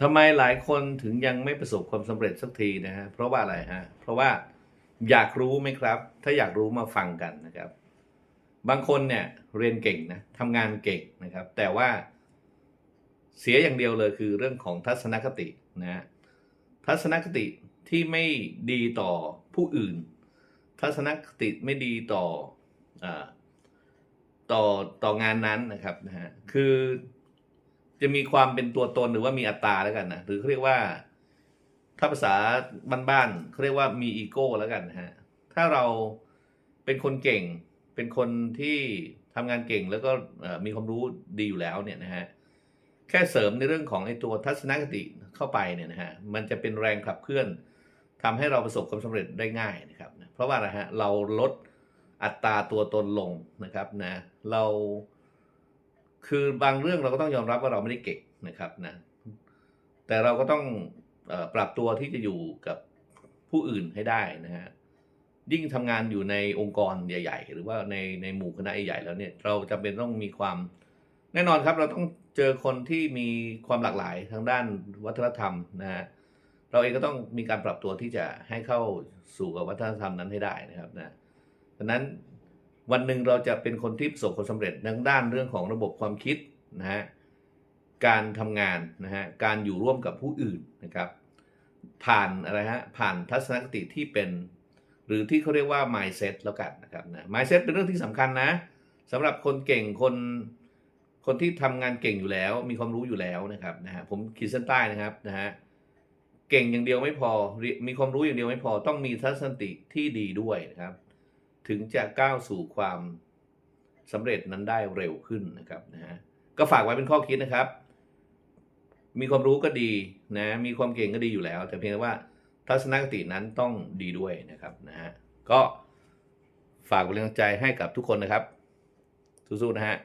ทำไมหลายคนถึงยังไม่ประสบความสำเร็จสักทีนะฮะเพราะว่าอะไรฮะเพราะว่าอยากรู้ไหมครับ ถ้าอยากรู้มาฟังกันนะครับ บางคนเนี่ยเรียนเก่งนะทำงานเก่งนะครับ แต่ว่าเสียอย่างเดียวเลยคือเรื่องของทัศนคตินะฮะทัศนคติที่ไม่ดีต่อผู้อื่น ทัศนคติไม่ดีต่ออต่อต่องานนั้นนะครับนะฮะคือ จะมีความเป็นตัวตนหรือว่ามีอัตราแล้วกันนะหรือเขาเรียกว่า ถ้าภาษาบ้านๆเขาเรียกว่ามีอีโก้แล้วกันนะฮะถ้าเราเป็นคนเก่ง เป็นคนที่ทำงานเก่งแล้วก็มีความรู้ดีอยู่แล้วเนี่ยนะฮะแค่เสริมในเรื่องของไอ้ตัวทัศนคติเข้าไปเนี่ยนะฮะมันจะเป็นแรงขับเคลื่อนทำให้เราประสบความสำเร็จได้ง่ายนะครับ เพราะว่าอะไรฮะเราลดอัตราตัวตนลงนะครับนะเรา คือบางเรื่องเราก็ต้องยอมรับว่าเราไม่ได้เก่งนะครับนะแต่เราก็ต้องอปรับตัวที่จะอยู่กับผู้อื่นให้ได้นะฮะยิ่งทำงานอยู่ในองค์กรใหญ่ ๆ หรือว่าในในหมู่คณะใหญ่ๆแล้วเนี่ยเราจำเป็นต้องมีความแน่นอนครับ เราต้องเจอคนที่มีความหลากหลายทางด้านวัฒนธรรมนะฮะเราเองก็ต้องมีการปรับตัวที่จะให้เข้าสู่กับวัฒนธรรมนั้นให้ได้นะครับนะดังนั้น วันหนึ่งเราจะเป็นคนที่ประสบความสำเร็จทางด้านเรื่องของระบบความคิดนะฮะการทำงานนะฮะการอยู่ร่วมกับผู้อื่นนะครับ ผ่านอะไรฮะผ่านทัศนคติที่เป็น หรือที่เขาเรียกว่า mindset แล้วกันนะครับนะ mindset เป็นเรื่องที่สำคัญนะสำหรับคนเก่งคนคนที่ทำงานเก่งอยู่แล้ว มีความรู้อยู่แล้วนะครับนะฮะผมขีดเส้นใต้นะครับนะฮะเก่งอย่างเดียวไม่พอมีความรู้อย่างเดียวไม่พอต้องมีทัศนคติที่ดีด้วยนะครับ ถึงจะก้าวสู่ความสำเร็จนั้นได้เร็วขึ้นนะครับนะฮะก็ฝากไว้เป็นข้อคิดนะครับ มีความรู้ก็ดีนะ มีความเก่งก็ดีอยู่แล้ว แต่เพียงแต่ว่าทัศนคตินั้นต้องดีด้วยนะครับนะฮะก็ฝากเป็นกำลังใจให้กับทุกคนนะครับสู้ๆนะฮะ